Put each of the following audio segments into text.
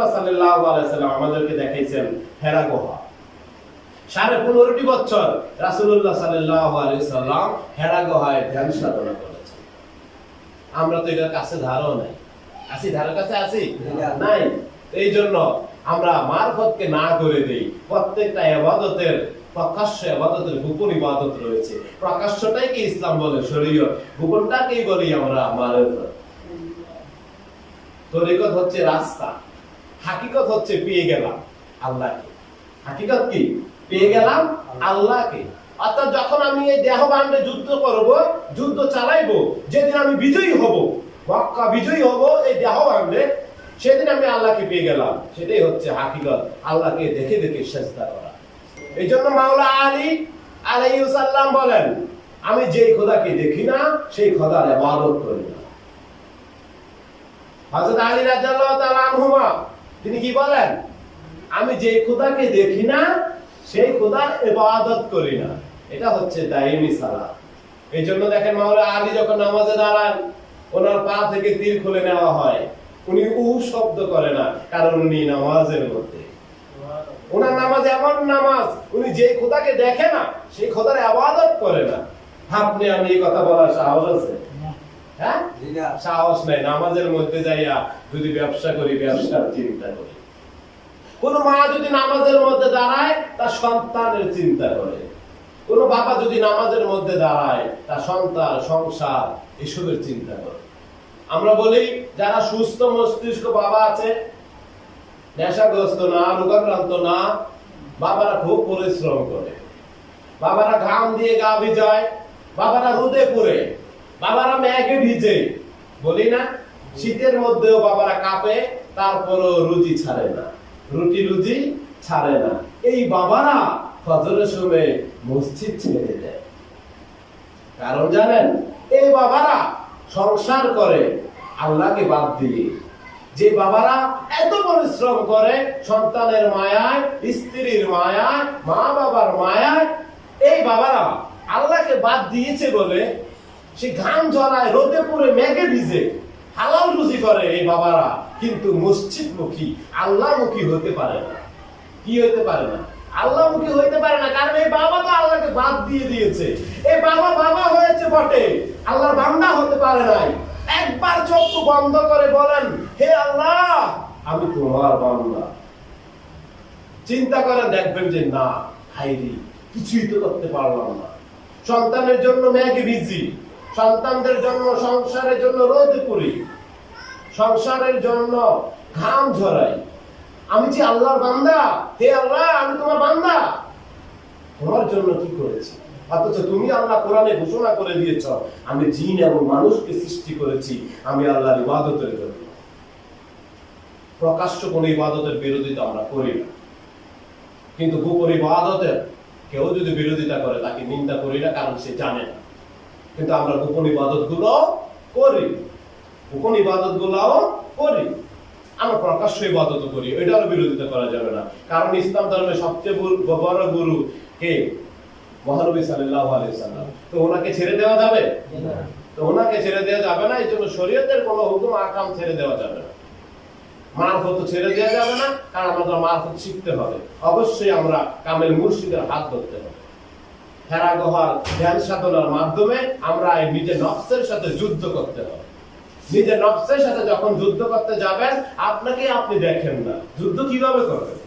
রাসূলুল্লাহ সাল্লাল্লাহু আলাইহি সাল্লাম আমাদেরকে দেখাইছেন হেরা গুহা। সাড়ে পনেরোটি বছর রাসূলুল্লাহ সাল্লাল্লাহু আলাইহি সাল্লাম হেরা গুহায় ধ্যান সাধনা করেছেন। আমরা তো এটার কাছে ধারও নাই। আছি ধারের কাছে আছি নাই। এই জন্য আমরা মারফতকে না করে দেই। প্রত্যেকটা ইবাদতের, প্রকাশ্য ইবাদতের গোপন ইবাদত রয়েছে। প্রকাশ্যটাই কি ইসলাম বলে? শরীয়ত। গোপনটাকেই বলি আমরা মারফত। তরিকত হচ্ছে রাস্তা। হাকিকত হচ্ছে পেয়ে গেলাম আল্লাহকে। হাকিকত কি? পেয়ে গেলাম আল্লাহকে। অর্থাৎ যখন আমি এই দেহ বান্ডে যুদ্ধ করব, যুদ্ধ চালাইবো, যেদিন আমি বিজয়ী হব, মক্কা বিজয়ী হব এই দেহ বান্ডে সেদিন আমি আল্লাহকে পেয়ে গেলাম। সেটাই হচ্ছে হাকিকত, আল্লাহকে দেখে দেখে চেষ্টা করা। এই জন্য মাওলা আলী আলাইসাল্লাম বলেন, আমি যেই খোদাকে দেখি না, সেই খোদার ইবাদত করি না। হযরত আলী আনহুমা তিনি কি বলেন? আমি যে খোদাকে দেখি না, সেই খোদার এবাদত করি না। এটা হচ্ছে দাইমি সালাত। এই জন্য দেখেন মাওলা আলী যখন নামাজে দাঁড়ান, ওনার পা থেকে তীর খুলে নেওয়া হয়। উনি উ শব্দ করে না, কারণ উনি নামাজের মধ্যে। ওনার নামাজ এমন নামাজ, উনি যে খোদাকে দেখে না, সেই খোদার ইবাদত করে না। আপনি আমি এই কথা বলার সাহস আছে? হ্যাঁ? সাহস নাই নামাজের মধ্যে যাইয়া যদি ব্যবসা করি ব্যবসার চিন্তা করি। কোন মা যদি নামাজের মধ্যে দাঁড়ায় তার সন্তানের চিন্তা করে। কোন বাবা যদি নামাজের মধ্যে দাঁড়ায় তার সন্তান সংসার এসবের চিন্তা করে। আমরা বলি যারা সুস্থ মস্তিষ্ক বাবা আছে নেশাগ্রস্ত না রোগাক্রান্ত না বাবারা খুব পরিশ্রম করে। বাবারা ঘাম দিয়ে গা ভিজায় বাবারা রোদে পড়ে। বাবারা ম্যাগে ভিজে। বলি না, শীতের মধ্যেও বাবারা কাঁপে, তারপরও রুজি ছাড়ে না। রুটি রুজি ছাড়ে না। এই বাবারা ফজরের সময় মসজিদ ছেড়ে দেয়। কারণ জানেন, এই বাবারা সংসার করে, আল্লাহকে বাদ দিয়ে। যে বাবারা এত পরিশ্রম করে, সন্তানের মায়ায়, স্ত্রীর মায়ায় মা বাবার মায়ায়, এই বাবারা আল্লাহকে বাদ দিয়েছে বলে সে ঘাম ঝরায় রোদে পুরে মেঘে ভিজে। হালাল রুজি করে এই বাবারা, কিন্তু মসজিদমুখী আল্লাহমুখী হতে পারে না। কি হতে পারে না? হইতে পারে না, কারণ এই বাবা তো আল্লাহকে বাদ দিয়ে দিয়েছে। এই বাবা বাবা হয়েছে বটে, আল্লাহর বান্দা হতে পারে নাই। একবার চক্ষু বন্ধ করে বলেন, হে আল্লাহ, আমি তোমার বান্দা। চিন্তা করে দেখবেন যে না হাইরি কিছুই তো করতে পারলাম না। সন্তানের জন্য ম্যাগে বিজি সন্তানদের জন্য, সংসারের জন্য রোদ করি সংসারের জন্য ঘাম ঝরাই। আমি যে আল্লাহর বান্দা, হে আল্লাহ, আমি তোমার বান্দা। তোমার জন্য কি করেছি? অথচ তুমি আল্লাহ কোরআনে ঘোষণা করে দিয়েছ, আমি জিন এবং মানুষকে সৃষ্টি করেছি, আমি আল্লাহর ইবাদতের জন্য। প্রকাশ্য কোন ইবাদতের বিরোধিতা আমরা করি না। কিন্তু গোপন ইবাদতের কেউ যদি বিরোধিতা করে, তাকে নিন্দা করি না, কারণ সে জানে না। কিন্তু আমরা গোপন ইবাদতগুলো করি। গোপন ইবাদত গুলাও করি। আমরা প্রকাশ্য ইবাদত করি। এটারও বিরোধিতা করা যাবে না। কারণ ইসলাম ধর্মের সবচেয়ে বড়- গুরু কে? মহানবী সাল্লাল্লাহু আলাইহি সাল্লাম। তো ওনাকে ছেড়ে দেওয়া যাবে? তো ওনাকে ছেড়ে দেওয়া যাবে না। এই জন্য শরীয়তের কোনো হুকুম আকাম ছেড়ে দেওয়া যাবে না। মারফত ছেড়ে দেওয়া যাবে না। কারণ আমাদের মারফত শিখতে হবে। অবশ্যই আমরা কামেল মুর্শিদের হাত ধরতে হবে। হেরা গোহার ধ্যান সাধনার মাধ্যমে আমরা এই নিজের নফসের সাথে যুদ্ধ করতে হবে। নিজের নফসের সাথে যখন যুদ্ধ করতে যাবেন, আপনাকে আপনি দেখেন না। যুদ্ধ কীভাবে করবেন?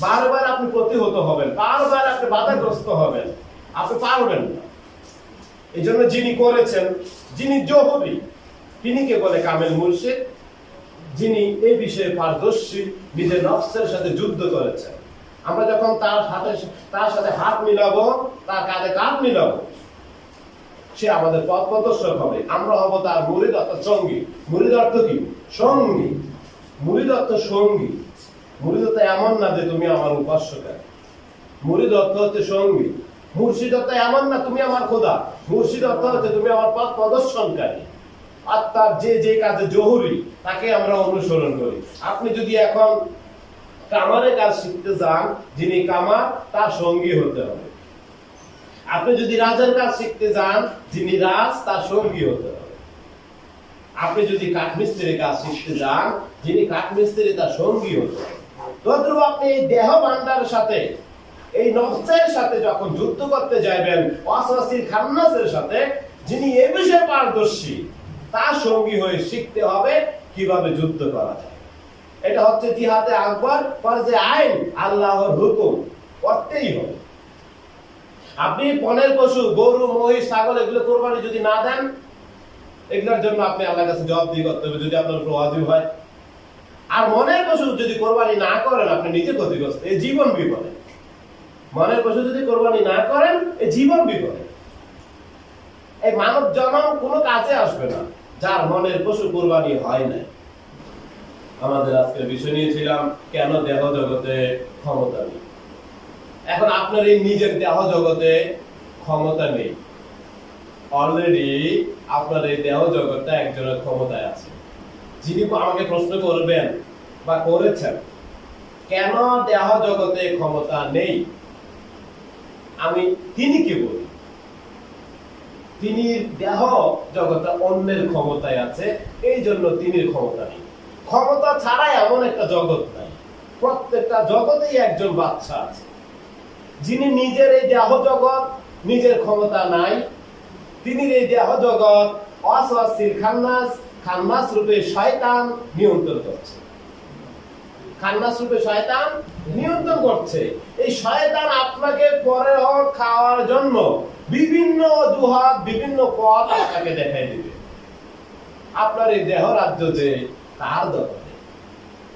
বারবার আপনি প্রতিহত হবেন, বারবার আপনি বাধাগ্রস্ত হবেন, আপনি পারবেন না। এই জন্য যিনি করেছেন, যিনি জহরি, তিনি কে বলে? কামেল মুর্শিদ। যিনি এই বিষয়ে পারদর্শী, নিজের নফসের সাথে যুদ্ধ করেছেন। আমরা যখন তার হাতে তার সাথে হাত মিলাবো, তার কাঁধে কাঁধ মিলাবো, সে আমাদের পথ প্রদর্শক হবে। আমরা হব তার মুরিদ অর্থাৎ সঙ্গী। মুরিদ অর্থ কি? সঙ্গী। মুরিদ অর্থ সঙ্গী। মুরিদ অর্থ এমন না যে তুমি আমার উপাস্যকা মুরিদ অর্থ হচ্ছে সঙ্গী। মুর্শিদ অর্থ এমন না তুমি আমার খোদা। মুর্শিদ অর্থ হচ্ছে তুমি আমার পথ প্রদর্শনকারী। আর তার যে যে কাজে জহুরি, তাকে আমরা অনুসরণ করি। আপনি যদি এখন কামারের কাজ শিখতে যান, যিনি কামার, তার সঙ্গী হতে হবে। আপনি যদি রাজার কাজ শিখতে যান, যিনি রাজ, তার সঙ্গী হতে হবে। আপনি যদি কাঠমিস্ত্রির কাজ শিখতে যান, যিনি কাঠমিস্ত্রি, তার সঙ্গী হতো তদ্রুপ আপনি এই দেহ সাথে, এই সাথে যখন যুদ্ধ করতে যাইবেন অসরাসির খান্নাসের সাথে, যিনি এ বিষয়ে পারদর্শী, তার সঙ্গী হয়ে শিখতে হবে কীভাবে যুদ্ধ করা যায়। এটা হচ্ছে জিহাদে আকবর, ফরজে আইন, আল্লাহর হুকুম। করতেই হবে। আপনি পনেরো পশু, গরু, মহিষ, ছাগল, এগুলো কোরবানি যদি না দেন, এগুলোর জন্য আপনি আল্লাহর কাছে জবাব দিয়ে করতে হবে, যদি আপনার ওয়াজিব হয়। আর মনের পশু যদি কোরবানি না করেন, আপনি নিজে ক্ষতিগ্রস্ত। এই জীবন বিপদে। মনের পশু যদি কোরবানি না করেন এই জীবন বিপদে। এই মানব জন্ম কোনো কাজে আসবে না, যার মনের পশু কোরবানি হয় না আমাদের আজকের বিষয় নিয়েছিলাম, কেন দেহ জগতে ক্ষমতা নেই? এখন আপনার এই নিজের দেহ জগতে ক্ষমতা নেই। অলরেডি আপনার এই দেহ জগৎটা একজনের ক্ষমতায় আছে। যিনি আমাকে প্রশ্ন করবেন বা করেছেন, কেন দেহ জগতে ক্ষমতা নেই? আমি তিনি কি বলি? তিনি দেহ জগতে অন্যের ক্ষমতায় আছে এই জন্য তিনি ক্ষমতা নেই। ক্ষমতা ছাড়া এমন একটা জগৎ নাই। প্রত্যেকটা জগতেই একজন বাচ্চা আছে। যিনি নিজের এই দেহ জগৎ, নিজের ক্ষমতা নাই। তিনি এই দেহ জগৎ অসহসিল খান্নাস খান্নাস রূপে শয়তান নিয়ন্ত্রণ করছে। খান্নাস রূপে শয়তান নিয়ন্ত্রণ করছে। এই শয়তান আপনাকে পরে খাওয়ার জন্য বিভিন্ন অজুহাত, বিভিন্ন পথ আপনাকে দেখাই দিবে। আপনার এই দেহ রাজ্য যে কার দখলে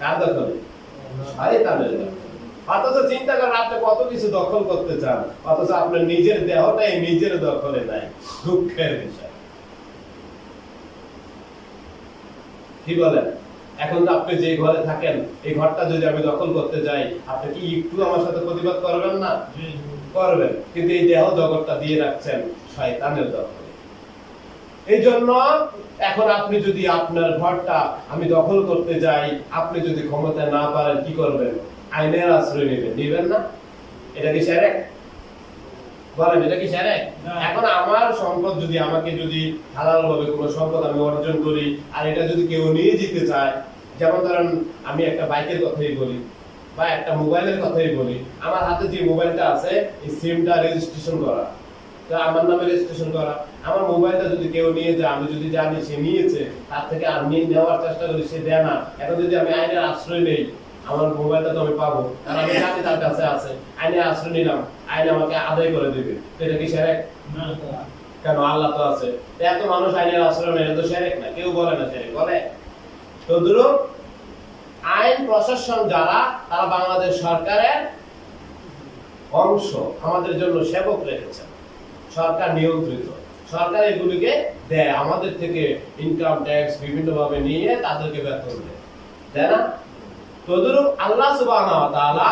কার দখলে শয়তানের দখলে অথচ চিন্তা করেন আপনি কত কিছু দখল করতে চান অথচ আপনার নিজের দেহটাই নিজের দখলে নাই দুঃখের বিষয়। কি বলেন? এখন তো আপনি যে ঘরে থাকেন এই ঘরটা যদি আমি দখল করতে যাই আপনি কি একটু আমার সাথে প্রতিবাদ করবেন না? করবেন। কিন্তু এই দেহ জগৎটা দিয়ে রাখছেন শয়তানের দখলে। এই জন্য এখন আপনি যদি আপনার ঘরটা আমি দখল করতে যাই আপনি যদি ক্ষমতা না পারেন কি করবেন? আইনের আশ্রয় নেবেন। নেবেন না? এটা কি সেরেক? বলেন এটা কি সেরেক? এখন আমার সম্পদ যদি আমাকে যদি হালাল ভাবে কোনো সম্পদ আমি অর্জন করি আর এটা যদি কেউ নিয়ে যেতে চায় যেমন ধরেন আমি একটা বাইকের কথাই বলি বা একটা মোবাইলের কথাই বলি আমার হাতে যে মোবাইলটা আছে এই সিমটা রেজিস্ট্রেশন করা। তা আমার নামে রেজিস্ট্রেশন করা। আমার মোবাইলটা যদি কেউ নিয়ে যায়, আমি যদি জানি সে নিয়েছে, তার থেকে নিয়ে নেওয়ার চেষ্টা করি, সে দেয় না। এখন যদি আমি আইনের আশ্রয় নেই, আমার মোবাইলটা তো আমি পাবো। কারণ আমি জানি তার কাছে আছে। আইনের আশ্রয় নিলাম। আইন আমাকে আদায় করে দেবে। এটা কি সেরেক? কেন? আল্লাহ তো আছে। এত মানুষ আইনের আশ্রয় নেয় তো সেরেক না। কেউ বলে না সেরেক। বলে? তো আইন প্রশাসন যারা, তারা বাংলাদেশ সরকারের অংশ। আমাদের জন্য সেবক রেখেছেন সরকার নিয়ন্ত্রিত। সরকার এগুলিকে দেয়, আমাদের থেকে ইনকাম ট্যাক্স বিভিন্ন ভাবে নিয়ে তাদেরকে বেতন দেয়। তাই না? তদরূপ আল্লাহ তাআলা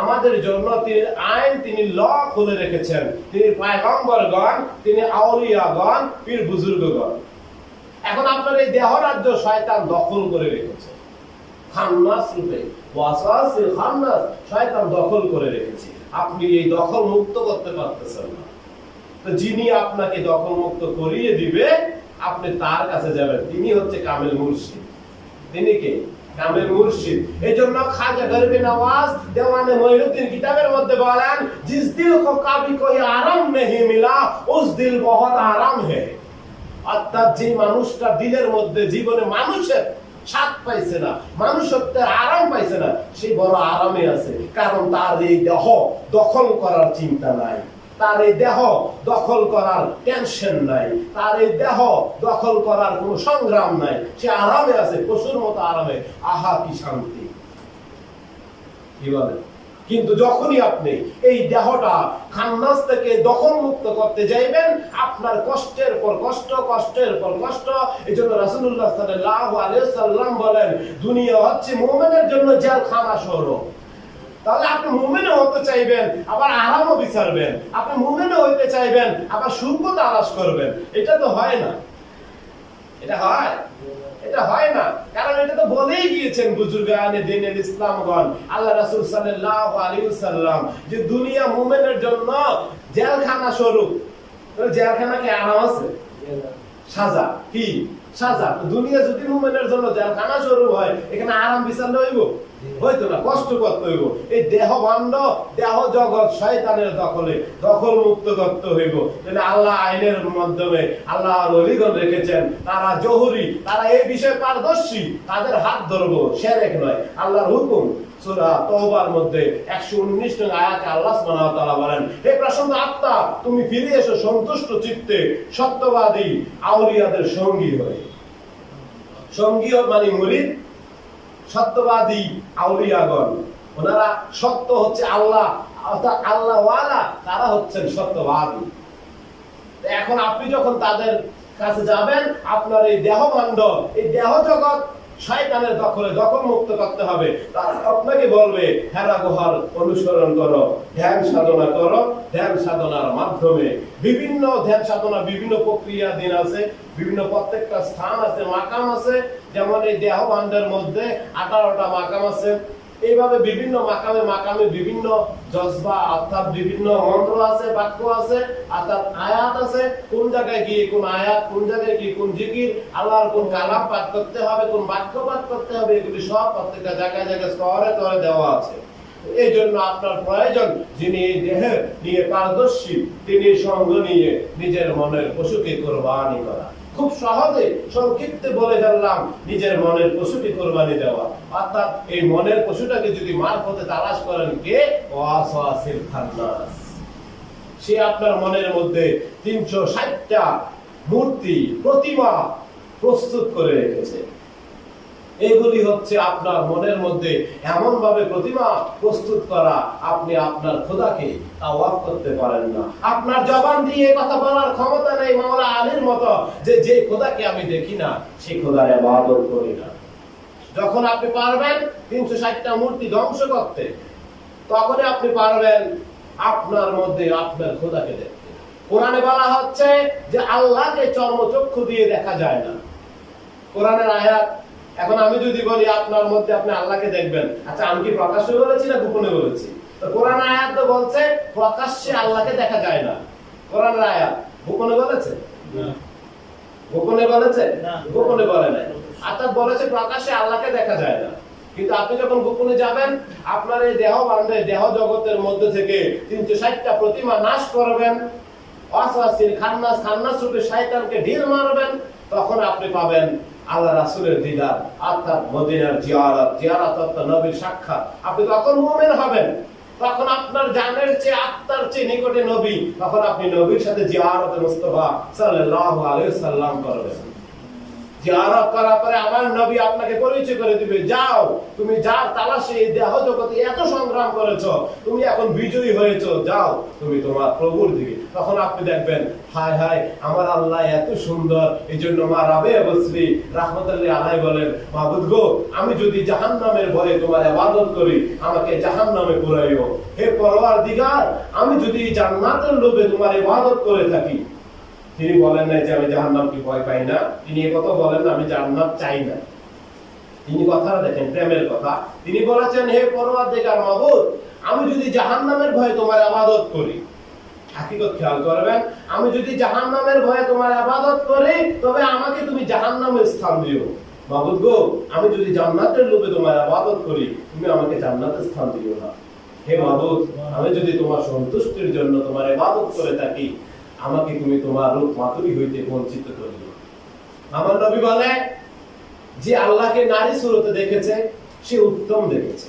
আমাদের জন্য তিনি আইন তিনি ল খুলে রেখেছেন। তিনি পয়গম্বরগণ, তিনি আউলিয়াগণ, পীর বুজুর্গগণ। এখন আপনার এই দেহ রাজ্য শয়তান দখল করে রেখেছে। খান্নাস রূপে খান্নাস, শয়তান দখল করে রেখেছে। আপনি এই দখল মুক্ত করতে পারতেছেন না। যিনি আপনাকে দখল মুক্ত করিয়ে দিবে, আপনি তার কাছে যাবেন। তিনি হচ্ছে কামেল মুর্শিদ। তিনি কে? কামেল মুর্শিদ। এই জন্য খাজা গরিবে নওয়াজ দেওয়ানে মঈনুদ্দিন কিতাবের মধ্যে বলেন, জিস দিল কো কাবি আরাম নেহি মিলা, উস দিল বহুত আরাম হে। অর্থাৎ যে মানুষটা দিলের মধ্যে জীবনে মানুষের স্বাদ পাইছে না, মানুষত্বের আরাম পাইছে না, সে বড় আরামে আছে। কারণ তার এই দেহ দখল করার চিন্তা নাই। তার এই দেহ দখল করার টেনশন নাই। তার এই দেহ দখল করার কোনো সংগ্রাম নাই। সে আরামে আছে, পশুর মতো আরামে। আহা, কি শান্তি। কি বলে? কিন্তু যখনই আপনি এই দেহটা খান্নাস থেকে দখল মুক্ত করতে যাইবেন, আপনার কষ্টের পর কষ্ট, কষ্টের পর কষ্ট। এই জন্য রাসুল্লাহ আলাইহি সাল্লাম বলেন, দুনিয়া হচ্ছে মুমিনের জন্য জেলখানা শহর। তাহলে আপনি মুমিনও হতে চাইবেন, আবার আরামও বিচারবেন। আপনি মুমিনও হইতে চাইবেন, আবার সুখও তালাশ করবেন। এটা তো হয় না। এটা হয়? এটা হয় না। কারণ এটা তো বলেই গিয়েছেন বুজুর্গানে দিনের ইসলামগণ, আল্লাহ রাসূল সাল্লাল্লাহু আলাইহি যে দুনিয়া মুমিনের জন্য জেলখানা স্বরূপ। জেলখানা কি আরাম আছে? সাজা, কি? সাজা। দুনিয়া যদি মুমিনের জন্য জেলখানা শুরু হয়, এখানে আরাম বিচার হইব? হয়তো না, কষ্ট করতে হইব? এই দেহ দেহ জগৎ শয়তানের দখলে দখল মুক্ত করতে হইব আল্লাহ আইনের মাধ্যমে আল্লাহ অলিগণ রেখেছেন, তারা জহুরি, তারা এই বিষয়ে পারদর্শী, তাদের হাত ধরবো, সেরেক নয়, আল্লাহর হুকুম। সূরা তওবার মধ্যে 119 নং আয়াতে আল্লাহ সুবহানাহু ওয়া তাআলা বলেন, হে আত্মা, তুমি ফিরে এসো সন্তুষ্ট চিত্তে, সত্যবাদী আউলিয়াদের সঙ্গী হয়ে। সঙ্গী মানে সত্যবাদী আউলিয়াগণ। ওনারা সত্য হচ্ছে আল্লাহ, অর্থাৎ তারা হচ্ছেন সত্যবাদী। এখন আপনি যখন তাদের কাছে যাবেন, আপনার এই দেহ ভাণ্ড এই দেহ জগৎ শয়তানের দখলে দখল মুক্ত করতে হবে। তারা আপনাকে বলবে হেরা গুহার অনুসরণ করো, ধ্যান সাধনা করো। ধ্যান সাধনার মাধ্যমে বিভিন্ন ধ্যান সাধনা, বিভিন্ন প্রক্রিয়া দিন আছে, বিভিন্ন প্রত্যেকটা স্থান আছে, মাকাম আছে। যেমন এই দেহ মধ্যে আঠারোটা মাকাম আছে। এইভাবে বিভিন্ন মাকামে মাকামে বিভিন্ন জজবা অর্থাৎ বিভিন্ন মন্ত্র আছে, বাক্য আছে অর্থাৎ আয়াত আছে, কোন জায়গায় গিয়ে কোন আয়াত, কোন জায়গায় গিয়ে কোন জিকির, আল্লাহর কোন কালাম পাঠ করতে হবে, কোন বাক্য পাঠ করতে হবে, এগুলি সব প্রত্যেকটা জায়গায় জায়গায় স্তরে তরে দেওয়া আছে। এই জন্য আপনার প্রয়োজন যিনি এই দেহে নিয়ে পারদর্শী, তিনি সঙ্গ নিয়ে নিজের মনের পশুকে কোরবানি করা। খুব সহজে সংক্ষিপ্তে বলে ফেললাম, নিজের মনের পশুটি কোরবানি দেওয়া। অর্থাৎ এই মনের পশুটাকে যদি মারফতে তালাশ করেন কে? সে আপনার মনের মধ্যে তিনশো ষাটটা মূর্তি, প্রতিমা প্রস্তুত করে রেখেছে। এগুলি হচ্ছে আপনার মনের মধ্যে এমন ভাবে প্রতিমা প্রস্তুত করা, আপনি আপনার খোদাকে তাওয়াফ করতে পারেন না। আপনার জবান দিয়ে কথা বলার ক্ষমতা নেই মাওলা আলীর মতো যে যে খোদাকে আমি দেখি না সেই খোদার ইবাদত করি না। যখন আপনি পারবেন তিনশো ষাটটা মূর্তি ধ্বংস করতে, তখনই আপনি পারবেন আপনার মধ্যে আপনার খোদাকে দেখতে। কোরআনে বলা হচ্ছে যে, আল্লাহকে চর্মচক্ষু দিয়ে দেখা যায় না। কোরআনের আয়াত এখন আমি যদি বলি আপনার মধ্যে আপনি আল্লাহকে দেখবেন। আচ্ছা আমি কি প্রকাশ্যে বলেছি না গোপনে বলেছি? তো কোরআন আয়াত তো বলছে প্রকাশ্যে আল্লাহকে দেখা যায় না। কোরআন আয়াত গোপনে বলেছে? গোপনে বলেছে? না। গোপনে বলে নাই। অর্থাৎ বলেছে প্রকাশ্যে আল্লাহকে দেখা যায় না। কিন্তু আপনি যখন গোপনে যাবেন আপনার এই দেহ বান্ধে দেহ জগতের মধ্যে থেকে তিনশো ষাটটা প্রতিমা নাশ করবেন। অসাসির খান্নাস খান্নাস রূপে শয়তানকে ঢিল মারবেন। তখন আপনি পাবেন আল্লাহ রাসূলের দিদার অর্থাৎ মদিনার জিয়ারত জিয়ারত অর্থাৎ নবীর সাক্ষাৎ। আপনি তখন মুমিন হবেন। তখন আপনার জানের চেয়ে আত্মার চেয়ে নিকটে নবী। তখন আপনি নবীর সাথে জিয়ারত মুস্তফা সাল্লাল্লাহু আলাইহি সাল্লাম করবেন। জিয়ারত করার পরে আমার নবী আপনাকে পরিচয় করে দিবে, যাও, তুমি যার তালাশে এই দেহ জগতে এত সংগ্রাম করেছ, তুমি এখন বিজয়ী হয়েছো, যাও, তুমি তোমার প্রভুর দিকে তখন আপনি দেখবেন, হায় হায়, আমার আল্লাহ এত সুন্দর। এই জন্য মা রাবে বসরি রাহমাতুল্লাহ আলাই বলেন মাহবুদ গো, আমি যদি জাহান্নামের ভয়ে তোমার ইবাদত করি, আমাকে জাহান্নামে পুরাইও। হে পরওয়ার দিগার আমি যদি জান্নাতের লোভে তোমার ইবাদত করে থাকি। তিনি বলেন না যে, আমি জাহান্নামকে ভয় পাই না। তিনি এ কথা বলেন, আমি জান্নাত চাই না। তিনি কথা দেখেন, প্রেমের কথা। তিনি বলেছেন, হে পরওয়ারদিগার মাবুদ, আমি যদি জাহান্নামের ভয়ে তোমার আবাদত করি হাকিকত খেয়াল করবেন। আমি যদি জাহান্নামের ভয়ে তোমার আবাদত করি, তবে আমাকে তুমি জাহান্নামের স্থান দিও। মাবুদ গো, আমি যদি জান্নাতের লোভে তোমার আবাদত করি, তুমি আমাকে জান্নাতের স্থান দিও না। হে মাবুদ আমি যদি তোমার সন্তুষ্টির জন্য তোমার ইবাদত করে থাকি, আমাকে তুমি তোমার রূপ মাতুরি হইতে বঞ্চিত করিও। আমার নবী বলে, যে আল্লাহকে নারী সুরতে দেখেছে, সে উত্তম দেখেছে।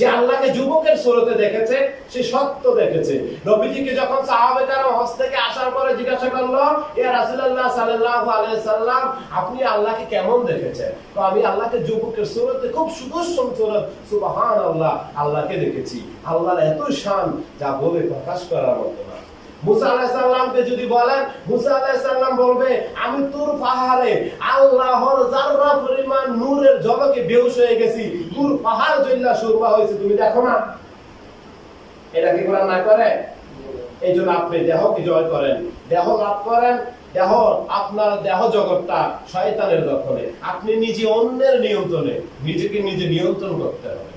যে আল্লাহকে যুবকের সুরতে দেখেছে, সে সত্য দেখেছে। নবীজিকে যখন সাহাবে কারাম হজ থেকে আসার পরে জিজ্ঞাসা করল ইয়া রাসূলুল্লাহ সাল্লাল্লাহু আলাইহি সাল্লাম আপনি আল্লাহকে কেমন দেখেছেন? তো আমি আল্লাহকে যুবকের সুরতে, খুব সুদর্শন সুরত, সুবহানাল্লাহ, আল্লাহকে দেখেছি। আল্লাহর এত শান, যা বলে প্রকাশ করার মতো না। মুসা যদি বলেন, মুসা আলাইহিস বলবে, আমি তোর পাহাড়ে আল্লাহর জাররা পরিমাণ নূরের হয়ে গেছি। তোর পাহাড় সুরমা হয়েছে, তুমি দেখো না। এটা কি না করে? এই জন্য আপনি দেহকে জয় করেন। দেহ লাভ করেন, দেহ আপনার দেহ জগৎটা শয়তানের দখলে। আপনি নিজে অন্যের নিয়ন্ত্রণে, নিজেকে নিজে নিয়ন্ত্রণ করতে হবে।